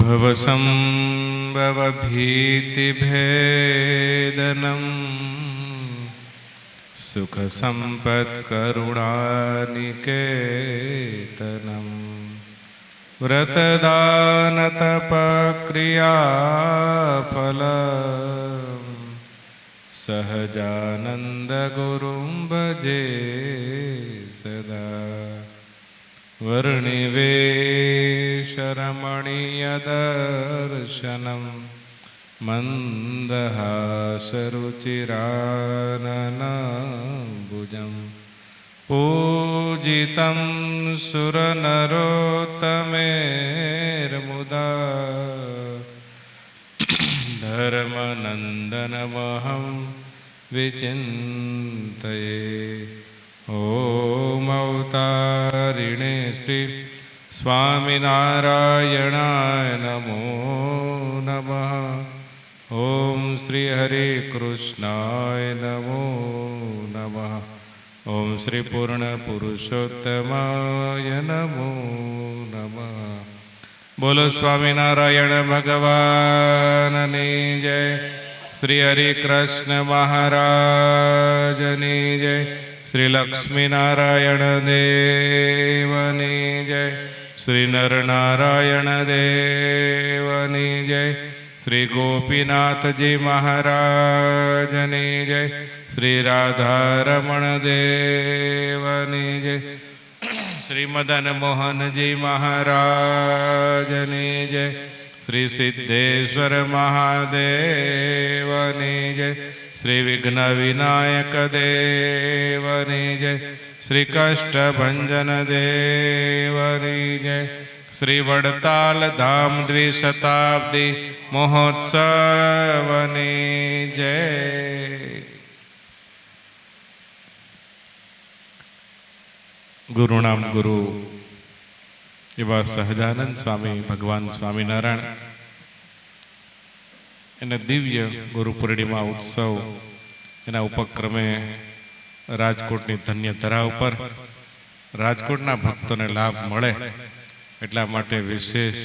भवसम्भवभीतिभेदनं सुखसम्पत्करुणानिकेतनं व्रतदानतपक्रियाफलम् सहजानन्दगुरुं भजे सदा वर्णिवेशरमणीयदर्शनं मन्दहासरुचिराननभुजं पूजितं सुरनरोत्तमेर्मुदा धर्मनन्दनमहं विचिन्तये ॐ હરિણે શ્રી સ્વામિનારાયણાય નમો નમઃ ઓમ શ્રી હરે કૃષ્ણાય નમો નમઃ ઓમ શ્રી પૂર્ણ પુરુષોત્તમાય નમો નમઃ બોલો સ્વામિનારાયણ ભગવાનની જય શ્રી હરિ કૃષ્ણ મહારાજની જય શ્રી લક્ષ્મીનારાયણ દેવની જય. શ્રી નરનારાયણ દેવની જય. શ્રી ગોપીનાથજી મહારાજની જય. શ્રી રાધારમણ દેવની જય. શ્રી મદન મોહનજી મહારાજની જય. શ્રી સિદ્ધેશ્વર મહાદેવની જય. શ્રી વિઘ્ન વિનાયક દેવની જય. શ્રી કષ્ટભંજન દેવની જય. શ્રી વડતાલ ધામ દ્વિશતાબ્દી મહોત્સવની જય. ગુરુણામ ગુરુ. એવા સહજાનંદ સ્વામી, ભગવાન સ્વામિનારાયણ. એને દિવ્ય ગુરુ પૂર્ણિમા ઉત્સવ એના ઉપક્રમે રાજકોટની ધન્ય ધરા ઉપર રાજકોટના ભક્તોને લાભ મળે એટલા માટે વિશેષ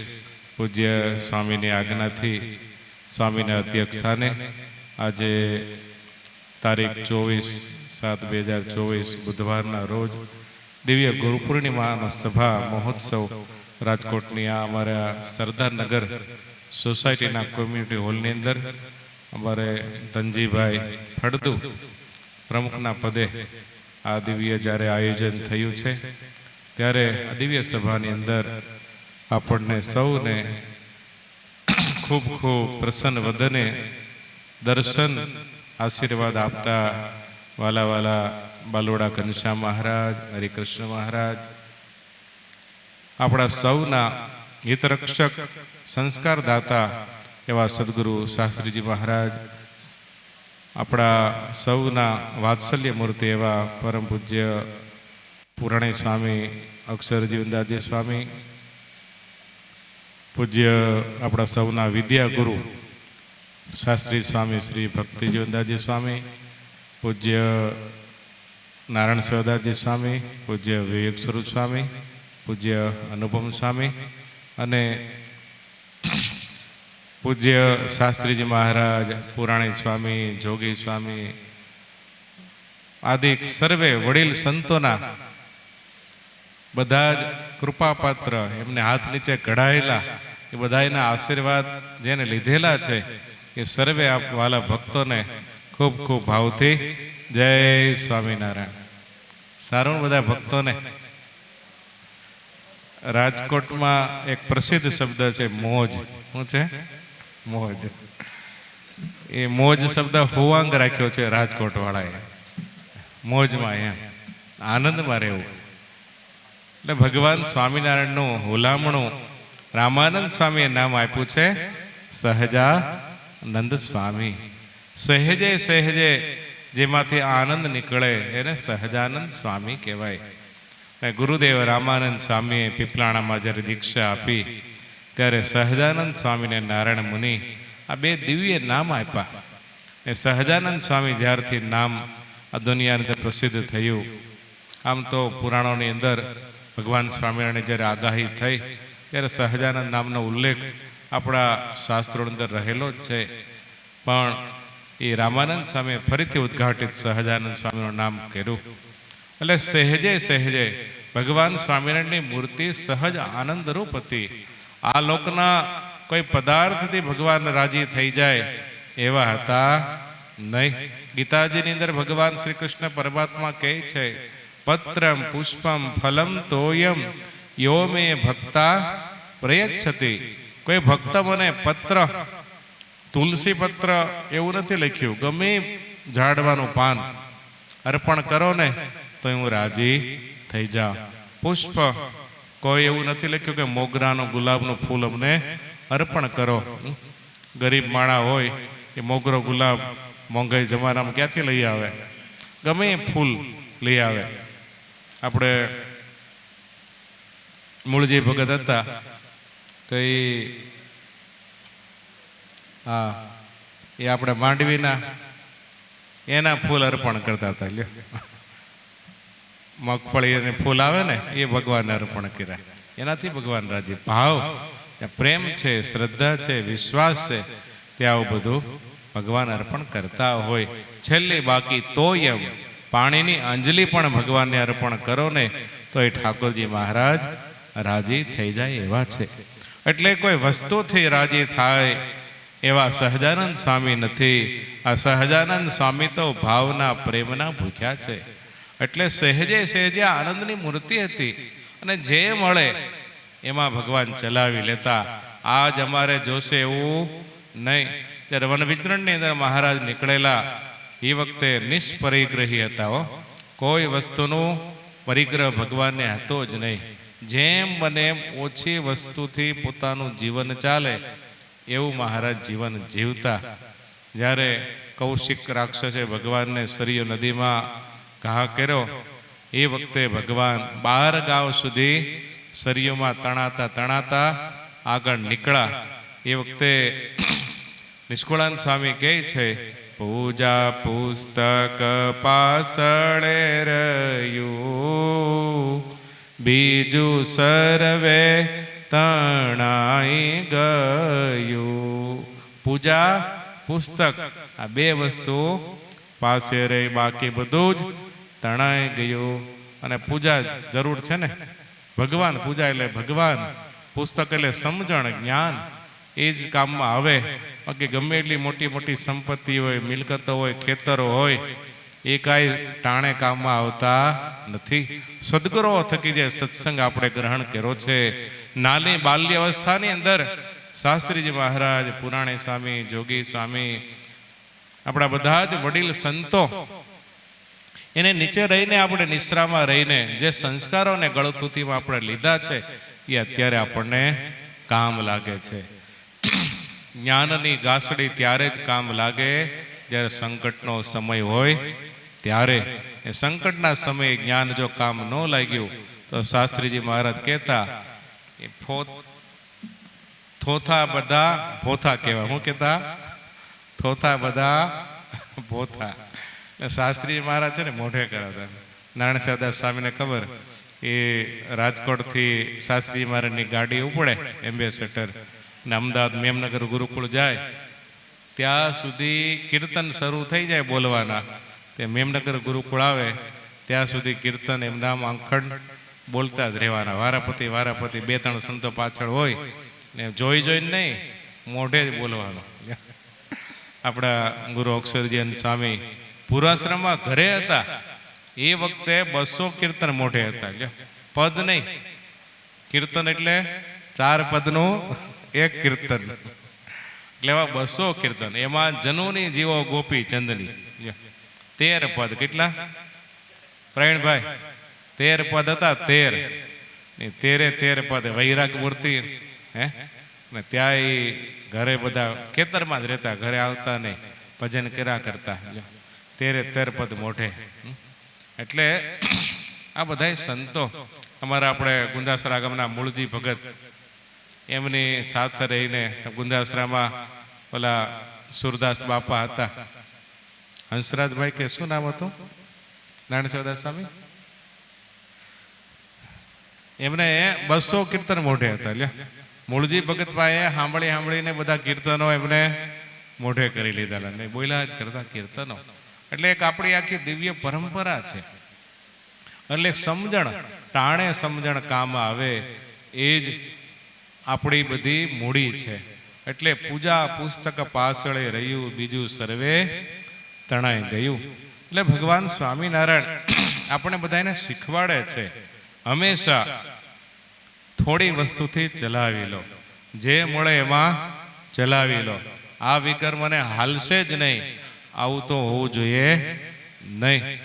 પૂજ્ય સ્વામીની આજ્ઞાથી સ્વામીના અધ્યક્ષસ્થાને આજે તારીખ ચોવીસ સાત બે હજાર ચોવીસ બુધવારના રોજ દિવ્ય ગુરુ પૂર્ણિમાનો સભા મહોત્સવ રાજકોટની આ અમારા સરદારનગર સોસાયટીના કોમ્યુનિટી હોલની અંદર અમારે ધનજીભાઈ ફળદુ પ્રમુખના પદે આ દિવ્ય જ્યારે આયોજન થયું છે, ત્યારે આ દિવ્ય સભાની અંદર આપણને સૌને ખૂબ ખૂબ પ્રસન્ન વદને દર્શન, આશીર્વાદ આપતા વાલા વાલા બાલોડા ઘનશ્યામ મહારાજ, હરિકૃષ્ણ મહારાજ, આપણા સૌના હિતરક્ષક સંસ્કાર દાતા એવા સદગુરુ શાસ્ત્રીજી મહારાજ આપણા સૌના વાત્સલ્ય મૂર્તિ એવા પરમ પૂજ્ય પુરાણી સ્વામી અક્ષર જીવનદાસજી સ્વામી પૂજ્ય આપણા સૌના વિદ્યા ગુરુ શાસ્ત્રી સ્વામી શ્રી ભક્તિ જીવનદાસજી સ્વામી પૂજ્ય નારાયણ સહદાસજી સ્વામી પૂજ્ય વિવેક સ્વરૂપ સ્વામી પૂજ્ય અનુપમ સ્વામી અને પૂજ્ય શાસ્ત્રીજી મહારાજ, પુરાણી સ્વામી, જોગી સ્વામી, આદિ સર્વે વડીલ સંતોના બધા જ કૃપાપાત્ર એમને હાથ નીચે ઘડાયેલા, એ બધાના આશીર્વાદ જેને લીધેલા છે, એ સર્વે આપ વાલા ભક્તોને ખૂબ ખૂબ ભાવથી જય સ્વામિનારાયણ. સારું બધા ભક્તોને રાજકોટમાં એક પ્રસિદ્ધ શબ્દ છે મોજ. શું છે? મોજ. એ મોજ શબ્દ હોવાંગ રાખ્યો છે રાજકોટ વાળાએ મોજમાં એમ. આનંદમાં રહેવું. એટલે ભગવાન સ્વામિનારાયણનું હુલામણું રામાનંદ સ્વામીએ નામ આપ્યું છે સહજાનંદ સ્વામી. સહેજે સહેજે જેમાંથી આનંદ નીકળે એને સહજાનંદ સ્વામી કહેવાય. ગુરુદેવ રામાનંદ સ્વામીએ પીપલાણામાં જ્યારે દીક્ષા આપી, ત્યારે સહજાનંદ સ્વામીને નારાયણ મુનિ આ બે દિવ્ય નામ આપ્યા. ને સહજાનંદ સ્વામી જ્યારથી નામ આ દુનિયાની અંદર પ્રસિદ્ધ થયું, આમ તો પુરાણોની અંદર ભગવાન સ્વામિનારાયણ જ્યારે આગાહી થઈ, ત્યારે સહજાનંદ નામનો ઉલ્લેખ આપણા શાસ્ત્રોની અંદર રહેલો જ છે. પણ એ રામાનંદ સ્વામીએ ફરીથી ઉદ્ઘાટિત સહજાનંદ સ્વામીનું નામ કર્યું. એટલે સહેજે સહેજે ભગવાન સ્વામિનારાયણની મૂર્તિ સહજ આનંદરૂપ હતી. આ લોકના કોઈ પદાર્થથી ભગવાન રાજી થઈ જાય એવા હતા નહીં. ગીતાજીની અંદર ભગવાન શ્રી કૃષ્ણ પરમાત્મા કહે છે, પત્રમ પુષ્પમ ફલમ તોયમ યો મે ભક્તા પ્રયચ્છતિ. કોઈ ભક્ત મને પત્ર, તુલસી પત્ર એવું નથી લખ્યું, ગમે ઝાડવાનું પાન અર્પણ કરો ને તો હું રાજી થઈ જા. પુષ્પ, કોઈ એવું નથી લખ્યું કે મોગરાનું ગુલાબનું ફૂલ અમને અર્પણ કરો. ગરીબ માણા હોય એ મોગરો ગુલાબ મોંઘાઈ જમાનામાં ક્યાંથી લઈ આવે? ગમે એ ફૂલ લઈ આવે. આપણે મૂળજી ભગત હતા, તો એ હા, એ આપણે માંડવીના એના ફૂલ અર્પણ કરતા હતા, લ્યો. મગફળી અને ફૂલ આવે ને, એ ભગવાન અર્પણ કર્યા. એનાથી ભગવાન રાજી. ભાવ પ્રેમ છે, શ્રદ્ધા છે, વિશ્વાસ છે તે આવું બધું ભગવાન અર્પણ કરતા હોય. છેલ્લે બાકી તો એમ પાણીની અંજલિ પણ ભગવાનને અર્પણ કરો ને, તો એ ઠાકોરજી મહારાજ રાજી થઈ જાય એવા છે. એટલે કોઈ વસ્તુથી રાજી થાય એવા સહજાનંદ સ્વામી નથી. આ સહજાનંદ સ્વામી તો ભાવના પ્રેમના ભૂખ્યા છે. એટલે સહેજે સહેજે આનંદની મૂર્તિ હતી. અને જે મળે, એમાં ભગવાન ચલાવી લેતા. આજ અમારે જોશે એવું નહીં. ત્યારે વન વિચરણની અંદર મહારાજ નીકળેલા. એ વખતે નિષ્પરિગ્રહી હતા હો. કોઈ વસ્તુનું પરિગ્રહ ભગવાનને હતો જ નહીં. જેમ બને એમ ઓછી વસ્તુથી પોતાનું જીવન ચાલે, એવું મહારાજ જીવન જીવતા. જ્યારે કૌશિક રાક્ષસે ભગવાનને સરયુ નદીમાં ઘા કર્યો. એ વખતે ભગવાન બાર ગાંવ સુધી સરિયોમાં તણાતા તણાતા આગળ નીકળ્યા. એ વખતે નિષ્કુળાન સ્વામી કહે છે, પૂજા પુસ્તક પાસળે રહ્યું. બીજું સર્વે તણાઈ ગયું. પૂજા પુસ્તક. આ બે વસ્તુ પાસે રહી. બાકી બધું જ તણાઈ ગયું અને પૂજા જરૂર છે ને? ભગવાન, પૂજા એટલે ભગવાન, પુસ્તક એટલે સમજણ, જ્ઞાન, એ જ કામમાં આવે. બાકી ગમે એટલી મોટી મોટી સંપત્તિ હોય, મિલકતો હોય, ખેતરો હોય, એ કાંઈ ટાણે કામમાં આવતા નથી. સદગુરો થકી જે સત્સંગ આપણે ગ્રહણ કર્યો છે, નાની બાલ્ય અવસ્થાની અંદર શાસ્ત્રીજી મહારાજ, પુરાણી સ્વામી, જોગી સ્વામી, આપણા બધા જ વડીલ સંતો એને નીચે રહીને આપણે નિશ્રામાં રહીને જે સંસ્કારોને ગળથુથીમાં આપણે લીધા છે, એ અત્યારે આપણને કામ લાગે છે. જ્ઞાનની ગાસડી ત્યારે જ કામ લાગે જ્યારે સંકટનો સમય હોય ત્યારે. એ સંકટના સમયે જ્ઞાન જો કામ ન લાગ્યું, તો શાસ્ત્રીજી મહારાજ કહેતા, એ થોથા બધા પોથા કહેવા શું કહેતા, થોથા બધા પોથા શાસ્ત્રી મહારાજ છે ને મોઢે કરાતા નારાયણ સાદાસ સ્વામીને ખબર, એ રાજકોટથી શાસ્ત્રી મહારાજની ગાડી ઉપડે એમ્બેસેડર ને અમદાવાદ મેમનગર ગુરુકુળ જાય. ત્યાં સુધી કીર્તન શરૂ થઈ જાય બોલવાના. તે મેમનગર ગુરુકુળ આવે, ત્યાં સુધી કીર્તન એમનામ અંખંડ બોલતા જ રહેવાના. વારાપતિ વારાપતિ, બે, ત્રણ સંતો પાછળ હોય ને જોઈ જોઈને નહીં, મોઢે જ બોલવાનું. આપણા ગુરુ અક્ષરજીન સ્વામી પૂર્વાશ્રમમાં ઘરે હતા. એ વખતે બસો કીર્તન મોઢે હતા. પદ નહીં. કીર્તન એટલે ચાર પદનું એક કીર્તન. એટલે એવા બસો કીર્તન. એમાં જનુની જીવો ગોપી ચંદની. તેર પદ. કેટલા? પ્રવીણભાઈ તેર પદ હતા, તેર. તેરે તેર પદ. વૈરાગ મૂર્તિ હે? ને ત્યાં ઘરે બધા ખેતરમાં જ રહેતા, ઘરે આવતા નહીં. ભજન કર્યા કરતા. તેરે તેર પદ મોઢે. એટલે આ બધા સંતો અમારા આપણે ગુંદાસરા ગામના મૂળજી ભગત, એમની સાથે રહીને ગુંદાસરામાં ઓલા સુરદાસ બાપા હતા. હંસરાજભાઈ કે શું નામ હતું? નારાયણ સ્વામી? એમને બસો કીર્તન મોઢે હતા એટલે મૂળજી ભગતભાઈએ સાંભળી સાંભળીને બધા કીર્તનો એમને મોઢે કરી લીધા. અને બોલ્યા જ કરતા કીર્તનો. એટલે એક આપણી આખી દિવ્ય પરંપરા છે. એટલે સમજણ, ટાણે સમજણ કામ આવે, એ જ આપણી બધી મૂડી છે. એટલે પૂજા પુસ્તક પાછળે રહ્યું, બીજું સર્વે તણાઈ ગયું. એટલે ભગવાન સ્વામિનારાયણ આપણે બધાને શીખવાડે છે, હંમેશા થોડી વસ્તુથી ચલાવી લો. જે મળે એમાં ચલાવી લો. આ વિકર્મને હાલશે જ નહીં. આવું તો હોવું જોઈએ નહીં.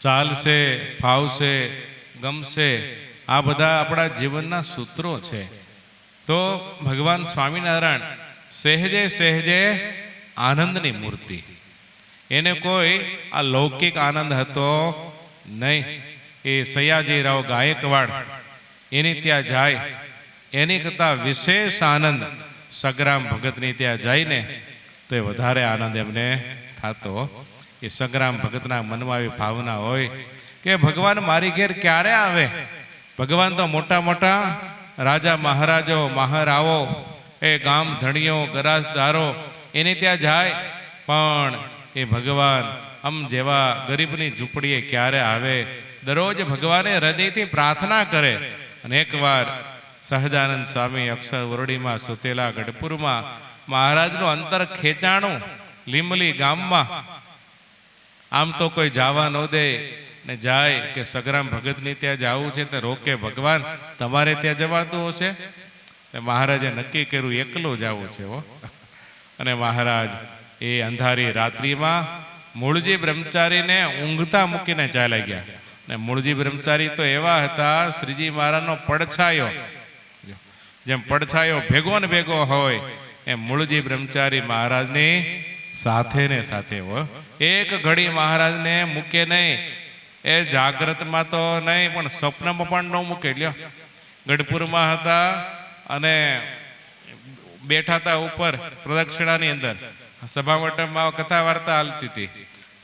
ચાલશે ફાવશે ગમશે આ બધા આપણા જીવનના સૂત્રો છે. તો ભગવાન સ્વામિનારાયણ સહેજે સહેજે આનંદની મૂર્તિ. એને કોઈ આ લૌકિક આનંદ હતો નહીં. એ સયાજીરાવ ગાયકવાડ, એની ત્યાં જાય. એની કરતાં વિશેષ આનંદ સગ્રામ ભગતની ત્યાં જઈને તો એ વધારે આનંદ એમને થતો. એ સંગ્રામ ભગતના મનમાં આવી ભાવના હોય કે ભગવાન મારી ઘેર ક્યારે આવે? ભગવાન તો મોટા મોટા રાજા મહારાજો, મહારાવો, એ ગામ ધણીઓ ગરાસદારો એની ત્યાં જાય. પણ એ ભગવાન આમ જેવા ગરીબની ઝૂંપડીએ ક્યારે આવે? દરરોજ ભગવાને હૃદયથી પ્રાર્થના કરે. અને એકવાર સહજાનંદ સ્વામી અક્ષર વરડીમાં સુતેલા ગઢપુરમાં મહારાજનું અંતર ખેંચાણું લીમલી ગામમાં. આમ તો કોઈ જવા ન દે ને જાય કે સગરામ ભગતની ત્યાં જવું છે તો રોકે ભગવાન, તમારે ત્યાં જવાતું હશે? તે મહારાજે નક્કી કર્યું, એકલું જવું છે હો. અને મહારાજ એ અંધારી રાત્રિમાં મૂળજી બ્રહ્મચારીને ઊંઘતા મૂકીને ચાલ્યા ગયા. ને મૂળજી બ્રહ્મચારી તો એવા હતા, શ્રીજી મહારાજનો પડછાયો. જેમ પડછાયો ભેગો ને ભેગો હોય એમ મૂળજી બ્રહ્મચારી મહારાજની સાથે ને સાથે હોય એક ઘડી મહારાજને મૂકે નહીં. એ જાગ્રતમાં તો નહીં, પણ સ્વપ્નમાં પણ ન મૂકે. લ્યો. ગઢપુરમાં હતા અને બેઠા હતા ઉપર પ્રદક્ષિણાની અંદર. સભાવટમાં કથા વાર્તા હાલતી હતી.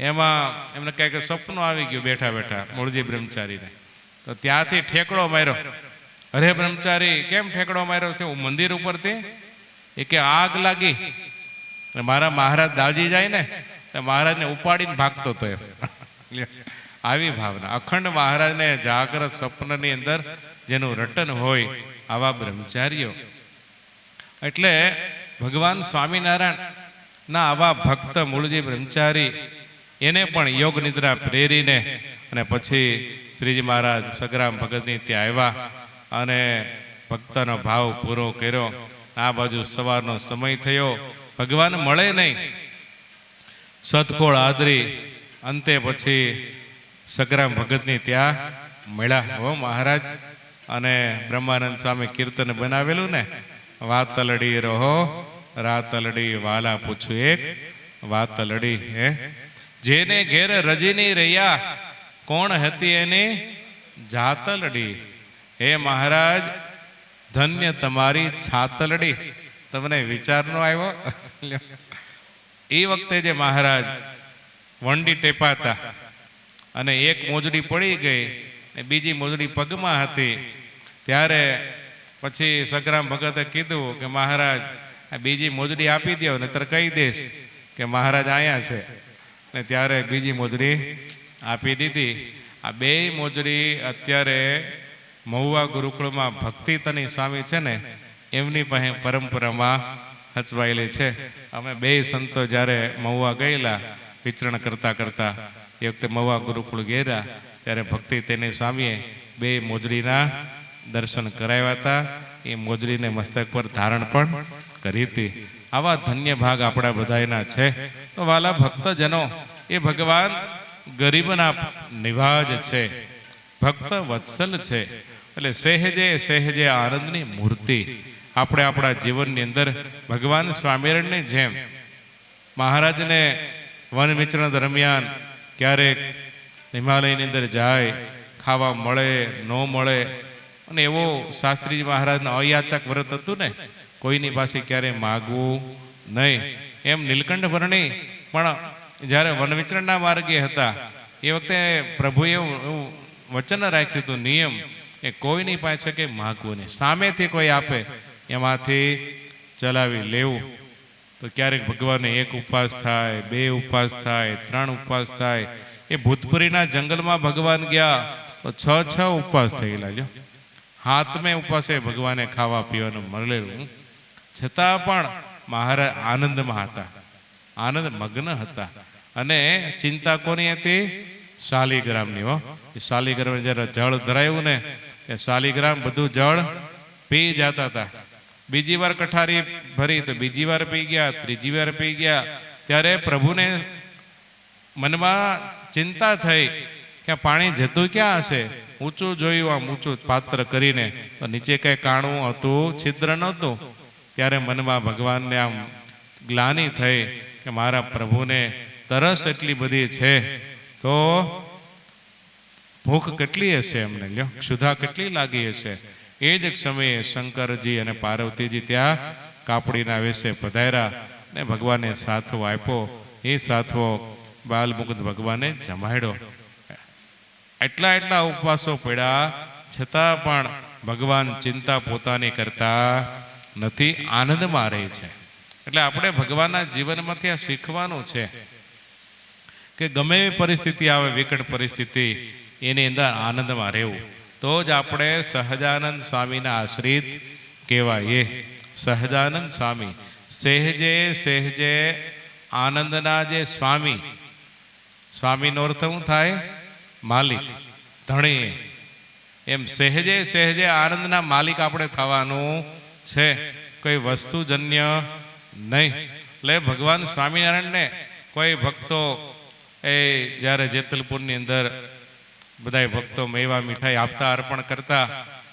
એમાં એમને કહે કે સપનું આવી ગયું બેઠા બેઠા મૂળજી બ્રહ્મચારીને. તો ત્યાંથી ઠેકડો માર્યો. અરે બ્રહ્મચારી, કેમ ઠેકડો માર્યો છે? હું મંદિર ઉપરથી એ કે આગ લાગી. મારા મહારાજ દાજી જાય ને મહારાજને ઉપાડીને ભાગતો હતો એમ. આવી ભાવના. અખંડ મહારાજને જાગ્રત સ્વપ્નની અંદર જેનું રટન હોય આવા બ્રહ્મચારીઓ. એટલે ભગવાન સ્વામિનારાયણ ના આવા ભક્ત મૂળજી બ્રહ્મચારી, એને પણ યોગ નિદ્રા પ્રેરીને અને પછી શ્રીજી મહારાજ સગરામ ભગતની ત્યાં આવ્યા અને ભક્તનો ભાવ પૂરો કર્યો. આ બાજુ સવારનો સમય થયો. ભગવાન મળે નહીં. સતખોળ આદરી અંતે પછી સગ્રામ ભગતની ત્યાં મળ્યા. હો મહારાજ. અને બ્રહ્માનંદ સ્વામી કીર્તન બનાવેલું ને? વાતલડી રહો, રાતલડી વાલા પૂછું એક, વાતલડી, હે? જેને ઘેર રજીની રહ્યા, કોણ હતી એની? જાતલડી. હે મહારાજ ધન્ય તમારી છાતલડી. તમને વિચારનો આવ્યો? એ વખતે જે મહારાજ વંડી ટેપાતા અને એક મોજડી પડી ગઈ ને બીજી મોજડી પગમાં હતી. ત્યારે પછી સગરામ ભગતે કીધું કે મહારાજ બીજી મોજડી આપી દો નહીતર કહી દઈશ કે મહારાજ અહીંયા છે. ને ત્યારે બીજી મોજડી આપી દીધી. આ બે મોજડી અત્યારે મહુવા ગુરુકુળમાં ભક્તિ તની સ્વામી છે ને, એમની પાસે પરંપરામાં હચવાયેલી છે. અમે બે સંતો જ્યારે મહુવા ગયેલા, વિચરણ કરતા કરતા, એ વખતે મહુવા ગુરુકુળ ગયેલા, ત્યારે ભક્તિ તેની સ્વામીએ બે મોજડીના દર્શન કરાવ્યા હતા. એ મોજડીને મસ્તક પર ધારણ પણ કરી હતી. આવા ધન્ય ભાગ આપણા બધાના છે. તો વાલા ભક્તજનો, એ ભગવાન ગરીબના નિવાજ છે. ભક્ત વત્સલ છે. એટલે સહેજે સહેજે આનંદની મૂર્તિ. આપણે આપણા જીવનની અંદર ભગવાન સ્વામિનારાયણની જેમ મહારાજને વન વિચરણ દરમિયાન ક્યારેક હિમાલયની અંદર જાય, ખાવા મળે, ન મળે. અને એવો શાસ્ત્રીજી મહારાજના અયાચક વ્રત હતું ને, કોઈની પાસે ક્યારેય માગવું નહીં. એમ નીલકંઠ વર્ણી, પણ જ્યારે વનવિચરણના માર્ગે હતા, એ વખતે પ્રભુએ એવું વચન રાખ્યું હતું, નિયમ એ કોઈની પાસે કે માગવું નહીં. સામેથી કોઈ આપે, એમાંથી ચલાવી લેવું. તો ક્યારેક ભગવાનને એક ઉપવાસ થાય, બે ઉપવાસ થાય, ત્રણ ઉપવાસ થાય. એ ભૂતપુરીના જંગલમાં ભગવાન ગયા, તો છ છ ઉપવાસ થયેલા જો હાથમે ઉપવાસે ભગવાને ખાવા પીવાનું મળેલું છતાં પણ મહારાજ આનંદમાં હતા. આનંદ મગ્ન હતા. અને ચિંતા કોની હતી? શાલિગ્રામની હો. શાલિગ્રામ જ્યારે જળ ધરાયું ને એ શાલિગ્રામ બધું જળ પી જતા હતા. બીજી વાર કઠારી ભરી તો બીજી વાર પી ગયા, ત્રીજી વાર પી ગયા. ત્યારે પ્રભુને મનમાં ચિંતા થઈ કે પાણી જતું ક્યાં હશે? ઊંચું જોયું, આમ ઊંચું પાત્ર કરીને. તો નીચે કઈ કાણું હતું, છિદ્ર નહોતું. ત્યારે મનમાં ભગવાનને આમ ગ્લાની થઈ કે મારા પ્રભુને તરસ એટલી બધી છે. તો ભૂખ કેટલી હશે એમને? લ્યો ક્ષુધા કેટલી લાગી હશે? એ જ સમયે શંકરજી અને પાર્વતીજી ત્યાં કાપડીના વેશે પધાર્યા ને ભગવાને સાથો આપ્યો. એ સાથો બાલમુકુદ ભગવાને જમાડ્યો. એટલા એટલા ઉપવાસો પડ્યા, છતાં પણ ભગવાન ચિંતા પોતાની કરતા નથી, આનંદમાં રહે છે. એટલે આપણે ભગવાનના જીવનમાંથી આ શીખવાનું છે કે ગમે પરિસ્થિતિ આવે, વિકટ પરિસ્થિતિ એની અંદર આનંદમાં રહેવું. તો જ આપણે સહજાનંદ સ્વામીના આશ્રિત કહેવાય સહજાનંદ સ્વામી, સહેજે સહેજે આનંદના જે સ્વામી, સ્વામીનો અર્થ શું થાય? માલિક, ધણી. એમ સહેજે સહેજે આનંદના માલિક આપણે થવાનું છે. કોઈ વસ્તુજન્ય નહીં. એટલે ભગવાન સ્વામિનારાયણને કોઈ ભક્તો એ જ્યારે જેતલપુરની અંદર બધાય ભક્તો મેવા મીઠાઈ આપતા, અર્પણ કરતા.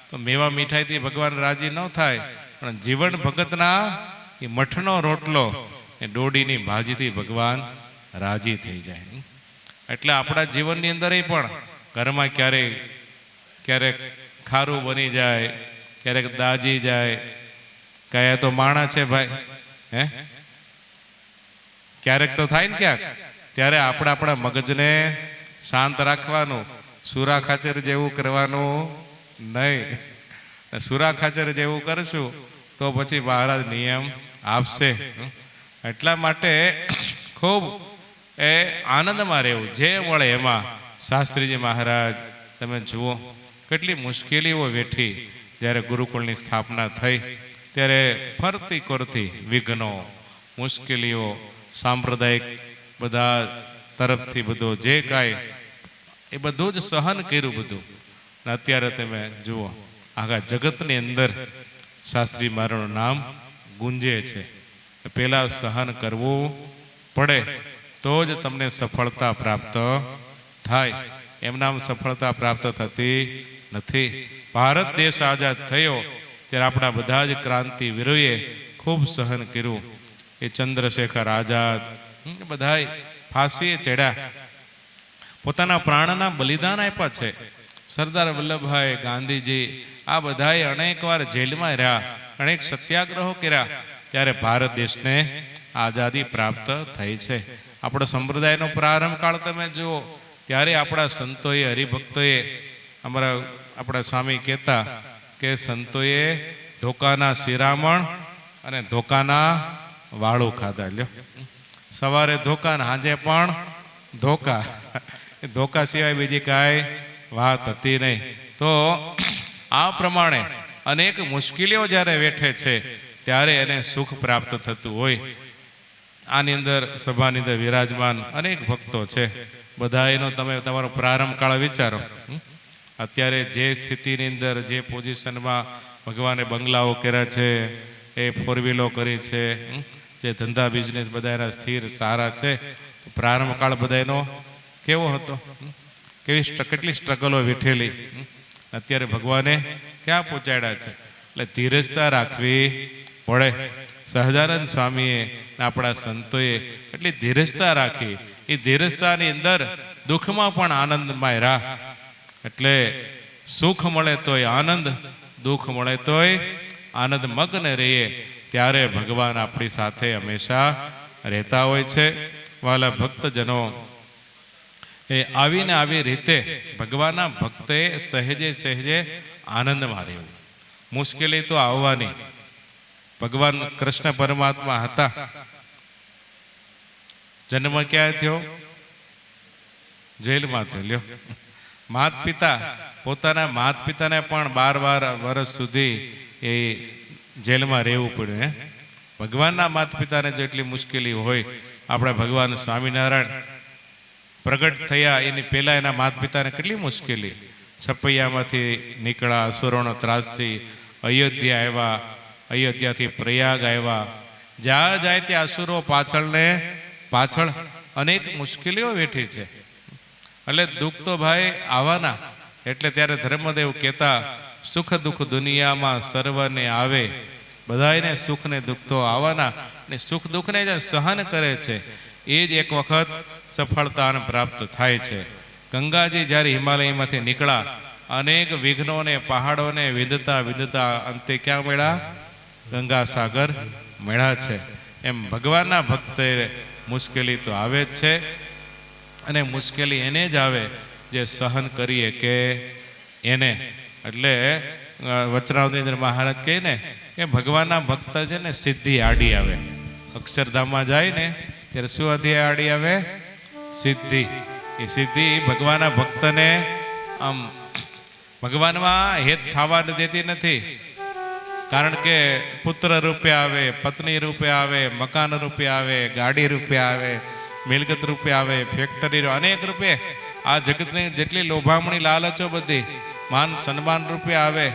તો મેવા મીઠાઈથી ભગવાન રાજી ન થાય, પણ જીવન ભગતના એ મઠનો રોટલો, એ દોડીની ભાજીથી ભગવાન રાજી થઈ જાય. એટલે આપણા જીવનની અંદર પણ ઘરમાં ક્યારેક ક્યારેક ખારું બની જાય, ક્યારેક દાજી જાય. કયા તો માણા છે ભાઈ, હે? ક્યારેક તો થાય ને ક્યાંક, ત્યારે આપણે આપણા મગજને શાંત રાખવાનું સુરા ખાચર જેવું કરવાનું નહીં. સુરા ખાચર જેવું કરશું તો પછી મહારાજ નિયમ આપશે. એટલા માટે ખૂબ એ આનંદમાં રહેવું, જે મળે એમાં. શાસ્ત્રીજી મહારાજ, તમે જુઓ કેટલી મુશ્કેલીઓ વેઠી જ્યારે ગુરુકુળની સ્થાપના થઈ, ત્યારે ફરતી કરતી વિઘ્નો, મુશ્કેલીઓ, સાંપ્રદાયિક બધા તરફથી બધો જે કાંઈ એ બધું જ સહન કર્યું બધું. અત્યારે તમે જુઓ, આખા જગતની અંદર શાસ્ત્રી મારાનું નામ ગુંજે છે. પહેલાં સહન કરવું પડે, તો જ તમને સફળતા પ્રાપ્ત થાય. એમનામ સફળતા પ્રાપ્ત થતી નથી. ભારત દેશ આઝાદ થયો, ત્યારે આપણા બધા જ ક્રાંતિ વીરોએ ખૂબ સહન કર્યું. એ ચંદ્રશેખર આઝાદ બધાય ફાંસીએ ચડ્યા. પોતાના પ્રાણના બલિદાન આપ્યા છે. સરદાર વલ્લભભાઈ ગાંધીજી આ બધાએ અનેક વાર જેલમાં રહ્યા, અનેક સત્યાગ્રહો કર્યા, ત્યારે ભારત દેશને આઝાદી પ્રાપ્ત થઈ છે. આપણો સંપ્રદાયનો પ્રારંભ કાળ તમે જુઓ, ત્યારે આપણા સંતોએ, હરિભક્તોએ, અમારા આપણા સ્વામી કહેતા કે સંતોએ ધોકાના શિરામણ અને ધોકાના વાળું ખાધા લ્યો. સવારે ધોકા ને સાંજે પણ ધોકા. ધોકા સિવાય બીજી કાંઈ વાત હતી નહીં. તો આ પ્રમાણે અનેક મુશ્કેલીઓ જ્યારે વેઠે છે, ત્યારે એને સુખ પ્રાપ્ત થતું હોય. આની અંદર સભાની અંદર વિરાજમાન અનેક ભક્તો છે. બધા એનો તમે તમારો પ્રારંભ કાળ વિચારો? અત્યારે જે સ્થિતિની અંદર, જે પોઝિશનમાં ભગવાને બંગલાઓ કર્યા છે, એ ફોર વ્હીલો કરી છે જે ધંધા બિઝનેસ બધા એના સ્થિર, સારા છે. પ્રારંભ કાળ બધા એનો કેવો હતો? કેવી કેટલી સ્ટ્રગલો વેઠેલી. અત્યારે ભગવાને ક્યાં પહોંચાડ્યા છે? એટલે ધીરજતા રાખવી પડે. સહજાનંદ સ્વામીએ આપણા સંતોએ એટલી ધીરજતા રાખી. એ ધીરજતાની અંદર દુઃખમાં પણ આનંદમય રાહ એટલે સુખ મળે તોય આનંદ, દુઃખ મળે તોય આનંદ મગ્ન રહીએ. ત્યારે ભગવાન આપણી સાથે હંમેશા રહેતા હોય છે. વાલા ભક્તજનો એ આવીને આવી રીતે ભગવાનના ભક્તે સહેજે સહેજે આનંદમાં રહેવું મુશ્કેલી તો આવવાની. ભગવાન કૃષ્ણ પરમાત્મા હતા. જન્મ ક્યાં થયો? જેલમાં થયો. લ્યો. માત પિતા પોતાના માત પિતાને પણ બાર બાર વર્ષ સુધી એ જેલમાં રહેવું પડ્યું, હે. ભગવાનના માત પિતાને જેટલી મુશ્કેલી હોય, આપણે ભગવાન સ્વામિનારાયણ પ્રગટ થયા એની પહેલાં એના માતા પિતાને કેટલી મુશ્કેલી. છપૈયામાંથી નીકળ્યા અસુરોનો ત્રાસથી અયોધ્યા આવ્યા, અયોધ્યાથી પ્રયાગ આવ્યા. જ્યાં જાય ત્યાં અસુરો પાછળને પાછળ અનેક મુશ્કેલીઓ વેઠી છે. એટલે દુઃખ તો ભાઈ આવવાના. એટલે ત્યારે ધર્મદેવ કહેતા, સુખ દુઃખ દુનિયામાં સર્વને આવે. બધાને સુખ ને દુઃખ તો આવવાના. ને સુખ દુઃખને જે સહન કરે છે. એ જ એક વખત સફળતાને પ્રાપ્ત થાય છે. ગંગાજી જ્યારે હિમાલયમાંથી નીકળ્યા, અનેક વિઘ્નોને, પહાડોને વિધતા વિધતા અંતે ક્યાં મળ્યા? ગંગા સાગર મળ્યા છે. એમ ભગવાનના ભક્તે મુશ્કેલી તો આવે જ છે અને મુશ્કેલી એને જ આવે જે સહન કરીએ કે એને. એટલે વચરાવદેન્દ્ર મહારાજ કહે ને કે ભગવાનના ભક્ત છે ને સિદ્ધિ આડી આવે. અક્ષરધામમાં જાય ને ત્યારે શું અધ્યાય આડી આવે સિદ્ધિ. એ સિદ્ધિ ભગવાનના ભક્તને આમ ભગવાનમાં હેત થવા દેતી નથી. કારણ કે પુત્ર રૂપે આવે, પત્ની રૂપે આવે, મકાન રૂપે આવે, ગાડી રૂપે આવે, મિલકત રૂપે આવે ફેક્ટરી અનેક રૂપે. આ જગતની જેટલી લોભામણી, લાલચો બધી, માન સન્માન રૂપે આવે,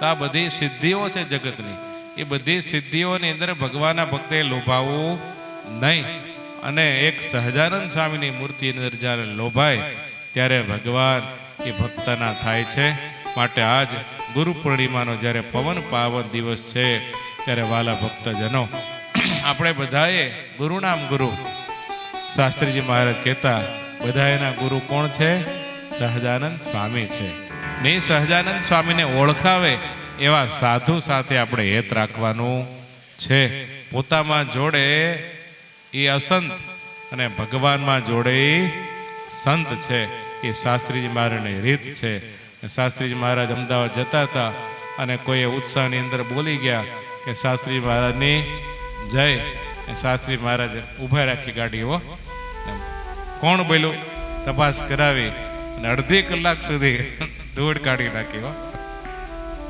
તો આ બધી સિદ્ધિઓ છે જગતની. એ બધી સિદ્ધિઓની અંદર ભગવાનના ભક્તે લોભાવવું નહીં. અને એક સહજાનંદ સ્વામીની મૂર્તિની અંદર જ્યારે લોભાય, ત્યારે ભગવાન એ ભક્તના થાય છે. માટે આજ ગુરુ પૂર્ણિમાનો જ્યારે પવન પાવન દિવસ છે, ત્યારે વાલા ભક્તજનો, આપણે બધાએ ગુરુ નામ ગુરુ. શાસ્ત્રીજી મહારાજ કહેતા બધા એના ગુરુ કોણ છે? સહજાનંદ સ્વામી છે. ને સહજાનંદ સ્વામીને ઓળખાવે એવા સાધુ સાથે આપણે હેત રાખવાનું છે. પોતામાં જોડે એ અસંત. અને ભગવાનમાં જોડે સંત છે. એ શાસ્ત્રીજી મહારાજની રીત છે. શાસ્ત્રીજી મહારાજ અમદાવાદ જતા હતા અને કોઈએ ઉત્સાહની અંદર બોલી ગયા કે શાસ્ત્રી મહારાજની જય. શાસ્ત્રી મહારાજ ઊભા રાખી ગાડી હો કોણ બોલ્યું? તપાસ કરાવી. અને અડધી કલાક સુધી દોડ કાઢી નાખી હો.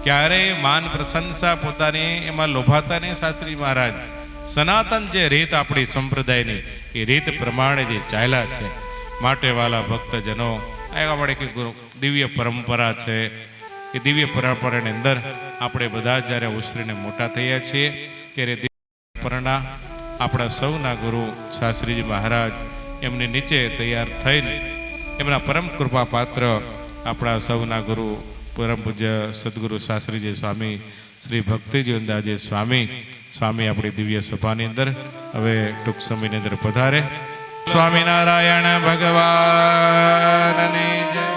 ક્યારેય માન પ્રશંસા પોતાની એમાં લોભાતા નહીં શાસ્ત્રી મહારાજ. સનાતન જે રીત આપણી સંપ્રદાયની, એ રીત પ્રમાણે જે ચાલ્યા છે. માટે વાલા ભક્તજનો એવા આપણે કે દિવ્ય પરંપરા છે. એ દિવ્ય પરંપરાની અંદર આપણે બધા જ્યારે ઉછરીને મોટા થયા છીએ, ત્યારે પરંપરાના આપણા સૌના ગુરુ શાસ્ત્રીજી મહારાજ એમની નીચે તૈયાર થઈને એમના પરમ કૃપા પાત્ર આપણા સૌના ગુરુ પરમ પૂજ્ય સદગુરુ શાસ્ત્રીજી સ્વામી, શ્રી ભક્તિજીંદાજી સ્વામી સ્વામી આપણી દિવ્ય સભાની અંદર હવે ટૂંક સમયની અંદર પધારે. સ્વામિનારાયણ ભગવાનની જય.